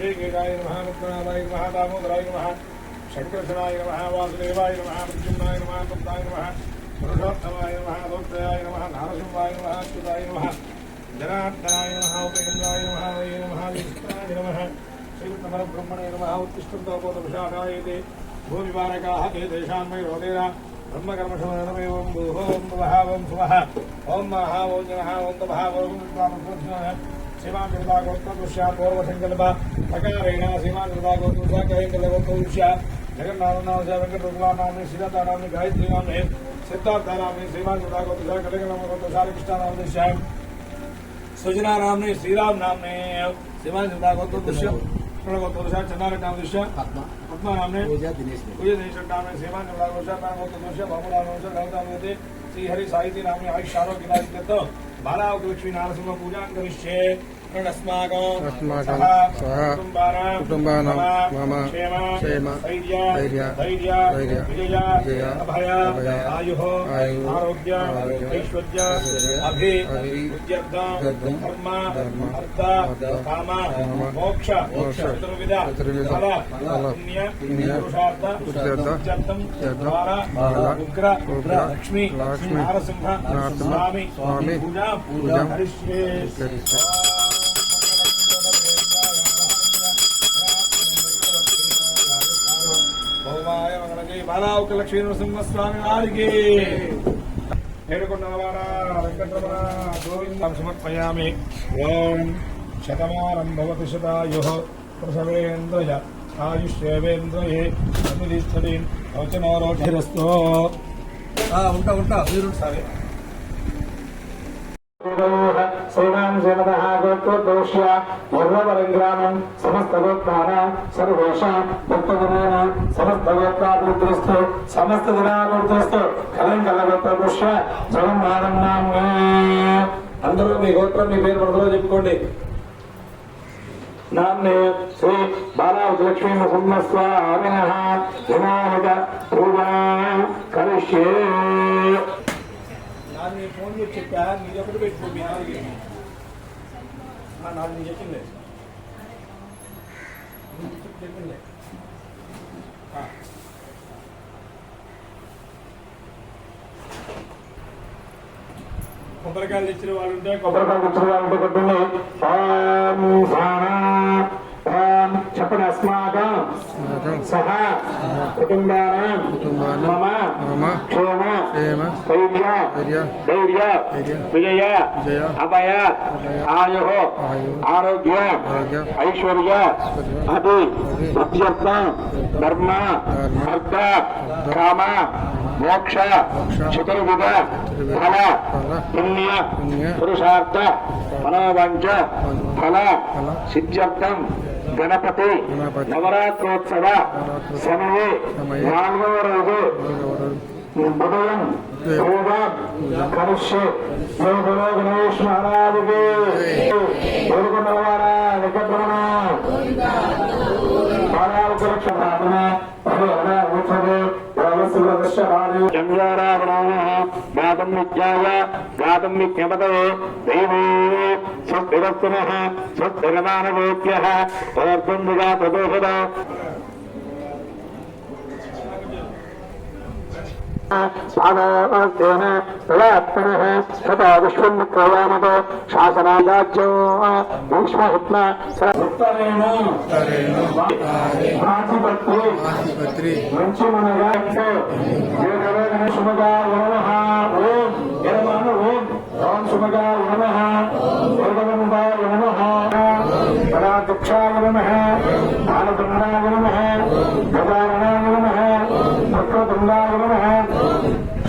ऋषिकेशाय नमः मुक्तनाथाय नमः दामोदराय नमः शङ्करशनाय नमः वासुदेवाय नमः प्रद्युम्नाय नमः तप्ताय नमः पुरुषोत्तमाय नमः दौत्राय नमः नारसिंहाय नमः अच्युताय नमः जनार्दनाय नमः उपेन्द्राय नमः वये नमः विष्णाय नमः श्रीकृष्णपरब्रह्मणे नमः उत्तिष्ठन्तोपोतविशाखाय ते भूमिवारकाः ते तेषां वै रोदेन ब्रह्मकर्मशमनमेवं भूहों वहावं सुवः ॐ महावो जनः ॐ सीमांतृता गोत्तदुष्या पूर्वसङ्कल्प प्रकारेण सीमांतृता गोत्तदुष्या कैकल्यगोत्तदुष्या जगन्नाथनामस्य वेङ्कटरुक्लानाम्नि सीतानाम्नि गायत्रीनाम्नि सिद्धार्थनाम्नि सीमांतृता गोत्तदुष्या कटकनामगोत्तदुष्या कृष्णानामदुष्या सुजना नाम्नि श्रीराम नाम्नि सीमांतृता गोत्तदुष्या प्रणवोत्तदुष्या चन्दारकामदुष्या आत्मा आत्मा। नाम्नि पूजा दिनेश पूजा दिनेश नाम्नि सीमांतृता गोत्तदुष्या प्राणगोत्तदुष्या भावनानामदुष्या गायत्रीनामदुष्या श्रीहरि साहित्य नाम्नि आयुष आरोग्य नाम्नि बाला उपलक्ष्मी नारसिंह पूजा करिष्ये। अस्माकं सह कुटुम्बानां कुटुम्बानां मम क्षेम क्षेम धैर्य धैर्य धैर्य धैर्य विजय विजय अभय अभय आयुः आयुः आरोग्य आरोग्य ऐश्वर्य ऐश्वर्य अभि अभि उद्यर्थं उद्यर्थं धर्म धर्म अर्थ अर्थ काम काम मोक्ष मोक्ष चतुर्विध चतुर्विध फल फल पुण्य पुण्य पुरुषार्थ पुरुषार्थ उच्चर्थं उच्चर्थं द्वारा द्वारा उग्र उग्र लक्ष्मी लक्ष्मी नारसिंह नारसिंह स्वामी स्वामी पूजा पूजा करिष्ये మంగళజై బాలావుక లక్ష్మీ నరసింహస్వామి వారికి. ఏడుకొండలవాడ వెంకటరమణ గోవిందం సమర్పయామి. ఓం శతమానం భవతి శతాయు ప్రసవేంద్రయ ఆయుష్యేవేంద్రయే అనుదిష్టది వచనోరోధిరస్తో ఉంటా ఉంటా మీరు సరే సేనాం సేనదః గోత్రోద్భవస్య నిర్వపరంగ్రామం సమస్తగోత్రాణం సర్వేషాం భక్తజనానాం సమస్తగోత్రాభివృద్ధిస్తు సమస్త జనాభివృద్ధిస్తు కలం కల గోత్రపుష్య జగన్మానం నామ్నే అందరూ మీ గోత్రం మీ పేరు మనసులో చెప్పుకోండి నామ్నే శ్రీ బాలావతి సింహస్వామిన వినాయక పూజా కరిష్యే నేను ఫోన్ చేసి చెప్పా నీది ఒకటి పెట్టుకో మీ నాలుగు నాది నేను చెప్పింది. చెప్పింది. కొబ్బరికాయలు తెచ్చిన వాళ్ళు ఉంటే కొబ్బరికాయలు తెచ్చిన వాళ్ళు ఉంటే చెప్పండి అస్మాకం. సహ కుటుంబానం. మమ. క్షేమ. క్షేమ ధైర్య. విజయ. అభయ. ఆయు. ఆరోగ్య. ఐశ్వర్య. అతి అత్యర్థ ధర్మ. అర్థ కామ. మోక్ష. చతుర్విధ. ఫల. పుణ్య. పురుషార్థ. మనోవాంఛ. ఫల. సిద్ధ్యర్థం. గణపతి. నవరాత్రోత్సవ. సమయే. నాలుగవ రోజు. ఉదయం కరిష్యే జయ గురు గణేష్ మహారాజుకి. కోరుకున్నవారా వెంకటరమణ. బాలాలకు లక్ష ప్రార్థన. గాతం విద్యాయ గాతం విజ్ఞపతయే దైవే స్వస్తిరస్తున స్వస్తిరమానవేభ్య తదర్థందుగా ప్రదోషద स्वादास्तेन तदात्मनः तथा विश्वन्मुक्तयामत शासनादाज्यो भीष्महित्म ఉత్తరేణ ప్రాతిపత్తి ఆసుపత్రి మంచి మనగా శుభగా నమ ఓం యరమాన ఓం ఓం శుభగా నమ ఏకదండాయ నమ పరాధ్యక్షాయ నమ బాలదండాయ నమ గజాననాయ నమ భక్తదండాయ నమ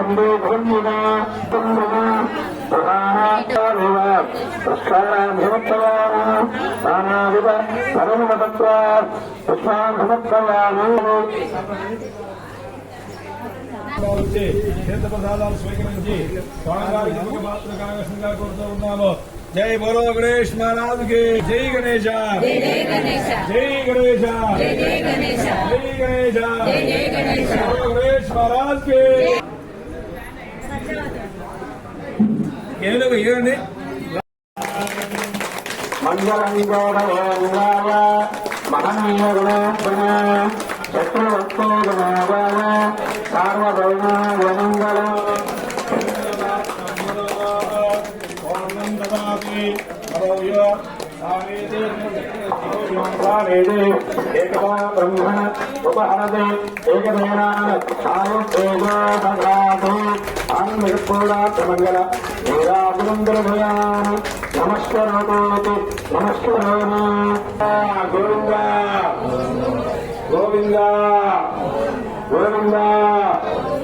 భవన్యుగా ప్రధాన ప్రధాన నానావిధ పరమతత్వ పుష్పాన్ సమర్పయామి వచ్చి తీర్థ ప్రసాదాలు స్వీకరించి స్వామివారికి ఒక మాత్రం కాంగ్రెస్ గారు కోరుతూ ఉన్నాము జై బోలో గణేష్ మహారాజ్ కి జై గణేశ జై జై గణేశ జై గణేశ జై జై గణేశ జై గణేశ జై జై గణేశ బోలో గణేష్ మహారాజ్ కి ఏదో ఇవ్వండి ఏకదా బ్రహ్మణ ఉపహరదే ఏకదేనా ఆయుర్వేదో దదాతు ఆన్మయపూర్ణాత్మంగళ వీరాభినందనభయాన్ నమస్కరోతి నమస్కరోమి. గోవింద. గోవింద. గోవింద.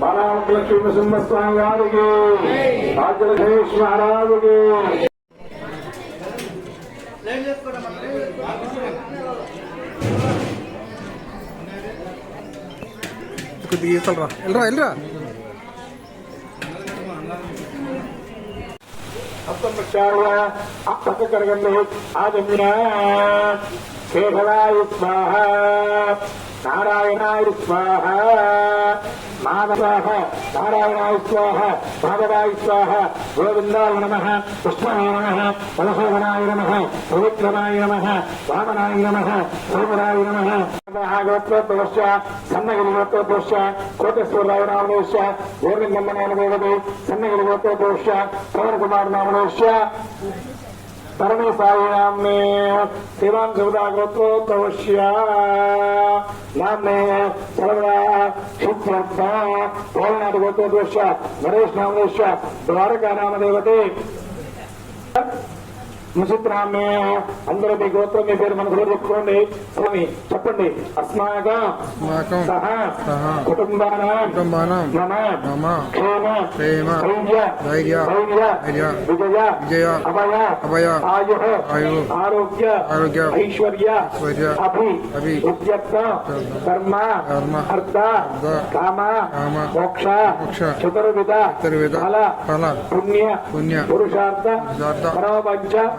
బాలలక్ష్మీ సింహస్వామి గారికి రాజ్యలక్ష్మీ మహారాజుకి ಕೊದ್ದಿಗೆ ಇರ್ತಲ್ರ ಎಲ್ರ ಎಲ್ರ ಹತ್ತೊಂಬತ್ತಾರುವ ಅಪ್ಪಕ ಕರಗಂದು ಆದಮಿನ ಕೇರಳಾಯ ಸ್ವಾಹ ನಾರಾಯಣಾಯ ಸ್ವಾಹ மாதவாக நாராயணாயித்யாக மாதவாயித்யாக கோவிந்தாய நமக கிருஷ்ணாய நமக பலசோகனாய நமக பவித்ரனாய நமக வாமனாய நமக சோமனாய நமக கோத்ரோத்பவஷ சன்னகரி परमेशायाम ने तेनाम सर्वदा गोत्रो तवश्या। नामने सर्वदा शुद्धर्थ तोलनाथ गोत्रो द्वश्य नरेश नाम द्वारका नाम देवते ముసిత్రామ్మే అందరూ మీ గోత్రం మీ పేరు మనసులో చెప్పుకోండి స్వామి చెప్పండి అస్మాక అస్మాకం సహ సహ కుటుంబానాం కుటుంబానాం మమ మమ క్షేమ క్షేమ ధైర్య ధైర్య ధైర్య ధైర్య విజయ విజయ అభయ అభయ ఆయు ఆయు ఆరోగ్య ఆరోగ్య ఐశ్వర్య ఐశ్వర్య అభి అభి ఉద్యత్త కర్మ కర్మ అర్థ అర్థ కామ కామ మోక్ష మోక్ష చతుర్విధ చతుర్విధ ఫల ఫల పుణ్య పుణ్య పురుషార్థ పురుషార్థ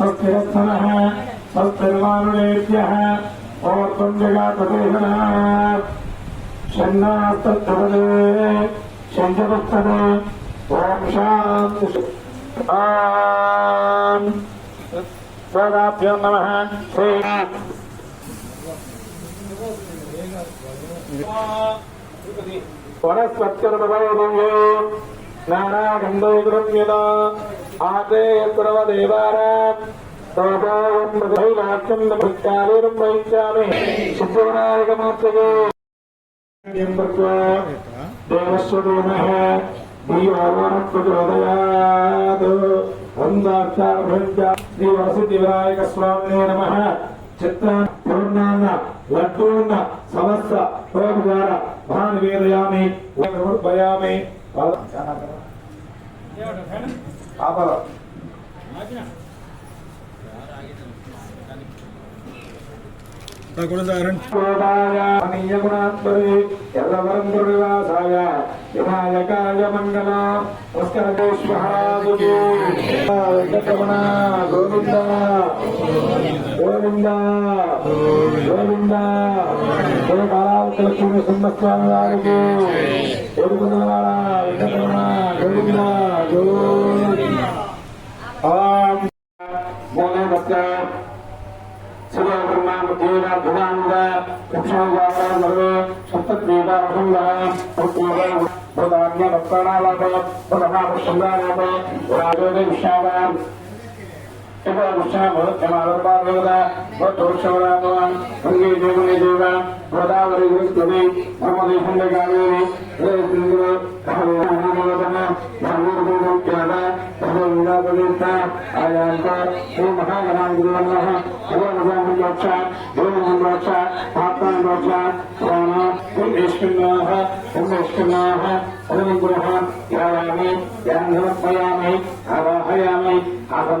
స్వస్తిరస్తనః స్వస్తిర్మానులేభ్యः ఓర్వం జగాపదేహనా షన్నాస్తత్వదే షంజగుప్తదే ఓం శాంతి సదాభ్యో నమ శ్రీ వనస్పత్యర్భవే నారాగంధౌ యత్రవదేవార తోపాక్యం భక్తావేరం వహించామి సిద్ధవినాయకమూర్తయే దేవస్వదేమః దీవావనప్రచోదయాత్ వందార్థాభ్యంచ శ్రీ వరసిద్ధి వినాయక స్వామినే నమః చిత్ర పూర్ణాన్న లడ్డూన్న సమస్త భయామి గుణాత్మరి ఎల్లవరం గురువాసాయ వినాయకాయ మంగళ పుష్కరేశ్వరాజుకి వెంకటరమణ గోవింద గోవింద గోవింద లక్ష్మీ సింహస్వామి వారికి ఎరుగుదలవాడ వెంకటరమణ గోవింద గోవింద ఓం మోనే భక్త శివబ్రహ్మాండ లక్ష్మీవాసే సప్తద్వీపాభంగ భూతాన్య భక్తానాలాభ प्रधान्यभक्तानामभवत् पुनः राजोगविष्याणाम् भवत्यमादर्पादेवतावर्षवरातवान् गङ्गे देवने देव गोदावरी गुरुत्वने ब्रह्मदेशङ्गकालेन महागणान् गुरुवर्णः देवमोक्षा देवमोक्षा आत्मा मोक्षा ओम विष्णुनाः ओम मन ओम गुरुः यावामि यां समर्पयामि आवाहयामि आसं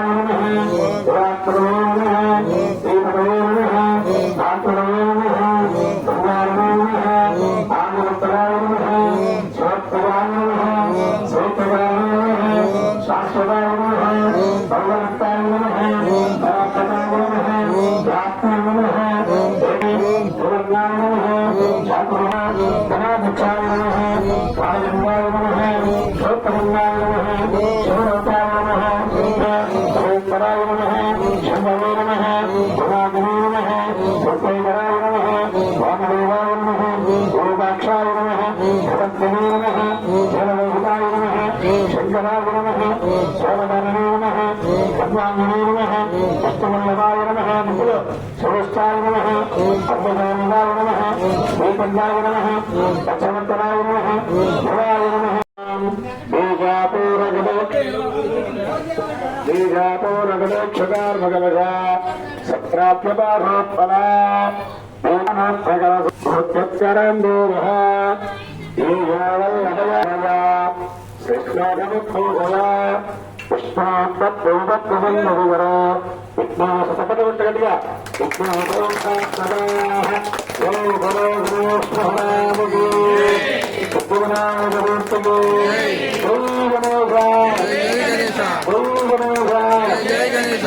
श्रीकृष्णवल्लभाय नमः सर्वस्ताय नमः पद्मजानन्दाय नमः श्रीपण्डाय नमः पक्षवन्तराय नमः, भवाय नमः। बीजातो रगदोक्षकार्मगलजा सत्राप्यपारोत्पला भूतप्रत्यरम् देवः ईजावल्लभया कृष्णागमुखोदया पुष्पान्तपूर्वप्रसन्नविवरा విఘ్నాస సపద గట్టిగా జై గణేశ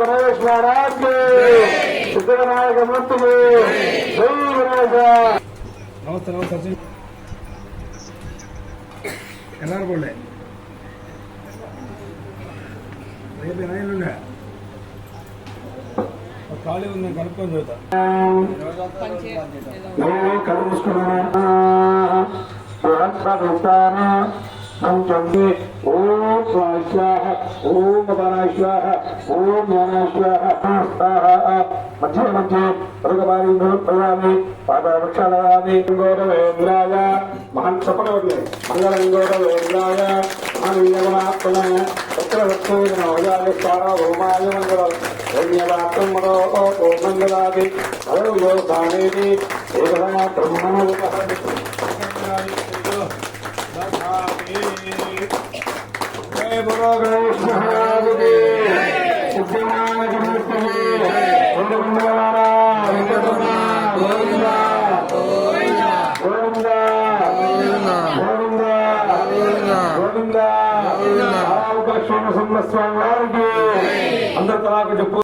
గణేష్ మహారాజ్ సిద్ధవినాయక మూర్తికి జై గణేశ నమస్తే నమస్తే అర్జున్ ఎల్లారు రేపు ఎన్నేళ్ళుండే ఖాళీ ఉందని కనుక్కొని చూద్దాం ఓం స్వాహ ఓం పరాశ్వాహ ఓం జ్ఞానాశ్వాహ మధ్య మధ్య మృగమారి ప్రయామి పాదవృక్షాళయామి గౌరవేంద్రాయ మహన్ సపడవల్లి మంగళం గౌరవేంద్రాయ మహనీయగుణాత్మన చక్రవర్తోజనోజాయ సార్వభౌమాయ మంగళం ధన్యవాదం మరో ఓ మంగళాది ఏకదా బ్రహ్మణోప ఆవుకలక్ష్మణ స్వామి వారికి. అందరు తలాకు చెప్పు.